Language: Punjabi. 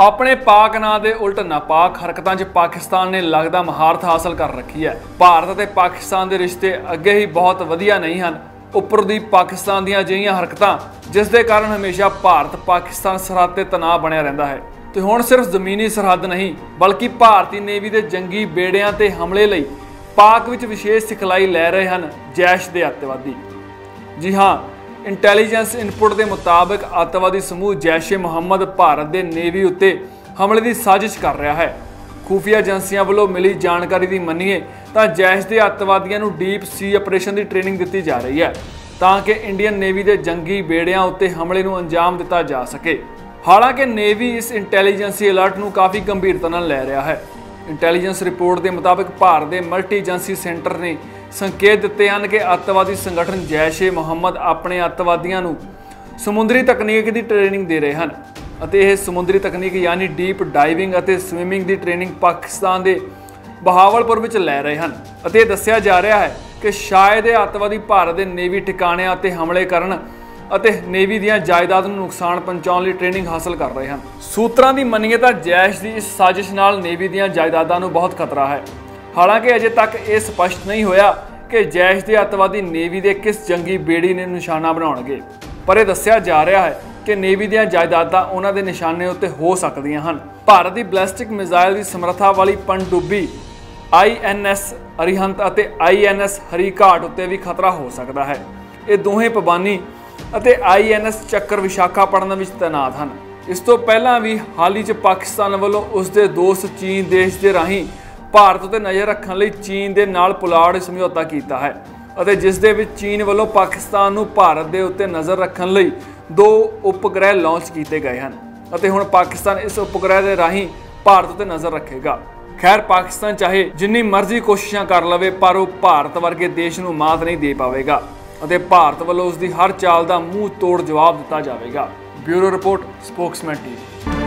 ਆਪਣੇ ਪਾਕ ਨਾਂ ਦੇ ਉਲਟ ਨਾਪਾਕ ਹਰਕਤਾਂ 'ਚ ਪਾਕਿਸਤਾਨ ਨੇ ਲੱਗਦਾ ਮਹਾਰਤ ਹਾਸਲ ਕਰ ਰੱਖੀ ਹੈ। ਭਾਰਤ ਅਤੇ ਪਾਕਿਸਤਾਨ ਦੇ ਰਿਸ਼ਤੇ ਅੱਗੇ ਹੀ ਬਹੁਤ ਵਧੀਆ ਨਹੀਂ ਹਨ। ਉੱਪਰ ਦੀ ਪਾਕਿਸਤਾਨ ਦੀਆਂ ਅਜਿਹੀਆਂ ਹਰਕਤਾਂ, ਜਿਸ ਦੇ ਕਾਰਨ ਹਮੇਸ਼ਾ ਭਾਰਤ ਪਾਕਿਸਤਾਨ ਸਰਹੱਦ ਤੇ ਤਣਾਅ ਬਣਿਆ ਰਹਿੰਦਾ ਹੈ। ਤੇ ਹੁਣ ਸਿਰਫ ਜ਼ਮੀਨੀ ਸਰਹੱਦ ਨਹੀਂ, ਬਲਕਿ ਭਾਰਤੀ ਨੇਵੀ ਦੇ ਜੰਗੀ ਬੇੜਿਆਂ ਤੇ ਹਮਲੇ ਲਈ ਪਾਕ ਵਿੱਚ ਵਿਸ਼ੇਸ਼ ਸਿਖਲਾਈ ਲੈ ਰਹੇ ਹਨ ਜੈਸ਼ ਦੇ ਅੱਤਵਾਦੀ। ਜੀ ਹਾਂ ਇੰਟੈਲੀਜੈਂਸ ਇਨਪੁਟ ਦੇ ਮੁਤਾਬਕ ਅੱਤਵਾਦੀ ਸਮੂਹ ਜੈਸ਼-ਏ ਮੁਹੰਮਦ ਭਾਰਤ ਦੇ ਨੇਵੀ ਉੱਤੇ ਹਮਲੇ ਦੀ ਸਾਜ਼ਿਸ਼ ਕਰ ਰਿਹਾ ਹੈ। ਖੂਫੀਆ ਏਜੰਸੀਆਂ ਵੱਲੋਂ ਮਿਲੀ ਜਾਣਕਾਰੀ ਦੀ ਮੰਨੀਏ ਤਾਂ ਜੈਸ਼ ਦੇ ਅੱਤਵਾਦੀਆਂ ਨੂੰ ਡੀਪ ਸੀ ਆਪਰੇਸ਼ਨ ਦੀ ਟ੍ਰੇਨਿੰਗ ਦਿੱਤੀ ਜਾ ਰਹੀ ਹੈ ਤਾਂ ਕਿ ਇੰਡੀਅਨ ਨੇਵੀ ਦੇ ਜੰਗੀ ਬੇੜਿਆਂ ਉੱਤੇ ਹਮਲੇ ਨੂੰ ਅੰਜਾਮ ਦਿੱਤਾ ਜਾ ਸਕੇ। ਹਾਲਾਂਕਿ ਨੇਵੀ ਇਸ ਇੰਟੈਲੀਜੈਂਸੀ ਅਲਰਟ ਨੂੰ ਕਾਫੀ ਗੰਭੀਰਤਾ ਨਾਲ ਲੈ ਰਿਹਾ ਹੈ। ਇੰਟੈਲੀਜੈਂਸ ਰਿਪੋਰਟ ਦੇ ਮੁਤਾਬਕ ਭਾਰਤ ਦੇ ਮਲਟੀ ਏਜੰਸੀ ਸੈਂਟਰ ਨੇ ਸੰਕੇਤ ਦਿੱਤੇ ਹਨ ਕਿ ਅੱਤਵਾਦੀ ਸੰਗਠਨ ਜੈਸ਼-ਏ ਮੁਹੰਮਦ ਆਪਣੇ ਅੱਤਵਾਦੀਆਂ ਨੂੰ ਸਮੁੰਦਰੀ ਤਕਨੀਕ ਦੀ ਟ੍ਰੇਨਿੰਗ ਦੇ ਰਹੇ ਹਨ ਅਤੇ ਇਹ ਸਮੁੰਦਰੀ ਤਕਨੀਕ ਯਾਨੀ ਡੀਪ ਡਾਈਵਿੰਗ ਅਤੇ ਸਵਿਮਿੰਗ ਦੀ ਟ੍ਰੇਨਿੰਗ ਪਾਕਿਸਤਾਨ ਦੇ ਬਹਾਵਲਪੁਰ ਵਿੱਚ ਲੈ ਰਹੇ ਹਨ ਅਤੇ ਇਹ ਦੱਸਿਆ ਜਾ ਰਿਹਾ ਹੈ ਕਿ ਸ਼ਾਇਦ ਇਹ ਅੱਤਵਾਦੀ ਭਾਰਤ ਦੇ ਨੇਵੀ ਟਿਕਾਣਿਆਂ ਅਤੇ ਹਮਲੇ ਕਰਨ ਅਤੇ ਨੇਵੀ ਦੀਆਂ ਜਾਇਦਾਦ ਨੂੰ ਨੁਕਸਾਨ ਪਹੁੰਚਾਉਣ ਲਈ ਟ੍ਰੇਨਿੰਗ ਹਾਸਲ ਕਰ ਰਹੇ ਹਨ। ਸੂਤਰਾਂ ਦੀ ਮੰਨੀਏ ਤਾਂ ਜੈਸ਼ ਦੀ ਇਸ ਸਾਜ਼ਿਸ਼ ਨਾਲ ਨੇਵੀ ਦੀਆਂ ਜਾਇਦਾਦਾਂ ਨੂੰ ਬਹੁਤ ਖਤਰਾ ਹੈ। ਹਾਲਾਂਕਿ ਅਜੇ ਤੱਕ ਇਹ ਸਪਸ਼ਟ ਨਹੀਂ ਹੋਇਆ ਕਿ ਜੈਸ਼ ਦੇ ਅੱਤਵਾਦੀ ਨੇਵੀ ਦੇ ਕਿਸ ਜੰਗੀ ਬੇੜੀ ਨੇ ਨਿਸ਼ਾਨਾ ਬਣਾਉਣਗੇ। ਪਰ ਇਹ ਦੱਸਿਆ ਜਾ ਰਿਹਾ ਹੈ ਕਿ ਨੇਵੀ ਦੀਆਂ ਜਾਇਦਾਦਾਂ ਉਹਨਾਂ ਦੇ ਨਿਸ਼ਾਨੇ ਉੱਤੇ ਹੋ ਸਕਦੀਆਂ ਹਨ। ਭਾਰਤ ਦੀ ਬੈਲਿਸਟਿਕ ਮਿਜ਼ਾਈਲ ਦੀ ਸਮਰੱਥਾ ਵਾਲੀ ਪਣਡੁੱਬੀ ਆਈਐਨਐਸ ਅਰੀਹੰਤ ਅਤੇ ਆਈਐਨਐਸ ਹਰੀਘਾਟ ਉੱਤੇ ਵੀ ਖਤਰਾ ਹੋ ਸਕਦਾ ਹੈ। ਇਹ ਦੋਹੇ ਪਬਾਨੀ ਅਤੇ ਆਈਐਨਐਸ ਚੱਕਰ ਵਿਸ਼ਾਖਾਪਟਨਮ ਵਿੱਚ ਤੈਨਾਤ ਹਨ। ਇਸ ਤੋਂ ਪਹਿਲਾਂ ਵੀ ਹਾਲ ਹੀ 'ਚ ਪਾਕਿਸਤਾਨ ਵੱਲੋਂ ਉਸ ਦੇ ਦੋਸਤ ਚੀਨ ਦੇਸ਼ ਦੇ ਰਾਹੀਂ ਭਾਰਤ ਉਤੇ ਨਜ਼ਰ ਰੱਖਣ ਲਈ ਚੀਨ ਦੇ ਨਾਲ ਪੁਲਾੜ ਸਮਝੌਤਾ ਕੀਤਾ ਹੈ ਅਤੇ ਜਿਸ ਦੇ ਵਿੱਚ ਚੀਨ ਵੱਲੋਂ ਪਾਕਿਸਤਾਨ ਨੂੰ ਭਾਰਤ ਦੇ ਉੱਤੇ ਨਜ਼ਰ ਰੱਖਣ ਲਈ ਦੋ ਉਪਗ੍ਰਹਿ ਲਾਂਚ ਕੀਤੇ ਗਏ ਹਨ ਅਤੇ ਹੁਣ ਪਾਕਿਸਤਾਨ ਇਸ ਉਪਗ੍ਰਹਿ ਦੇ ਰਾਹੀਂ ਭਾਰਤ ਉਤੇ ਨਜ਼ਰ ਰੱਖੇਗਾ। ਖੈਰ, ਪਾਕਿਸਤਾਨ ਚਾਹੇ ਜਿੰਨੀ ਮਰਜ਼ੀ ਕੋਸ਼ਿਸ਼ਾਂ ਕਰ ਲਵੇ, ਪਰ ਉਹ ਭਾਰਤ ਵਰਗੇ ਦੇਸ਼ ਨੂੰ ਮਾਤ ਨਹੀਂ ਦੇ ਪਾਵੇਗਾ ਅਤੇ ਭਾਰਤ ਵੱਲੋਂ ਉਸ ਦੀ ਹਰ ਚਾਲ ਦਾ ਮੂੰਹ ਤੋੜ ਜਵਾਬ ਦਿੱਤਾ ਜਾਵੇਗਾ। Bureau report, Spokesman TV.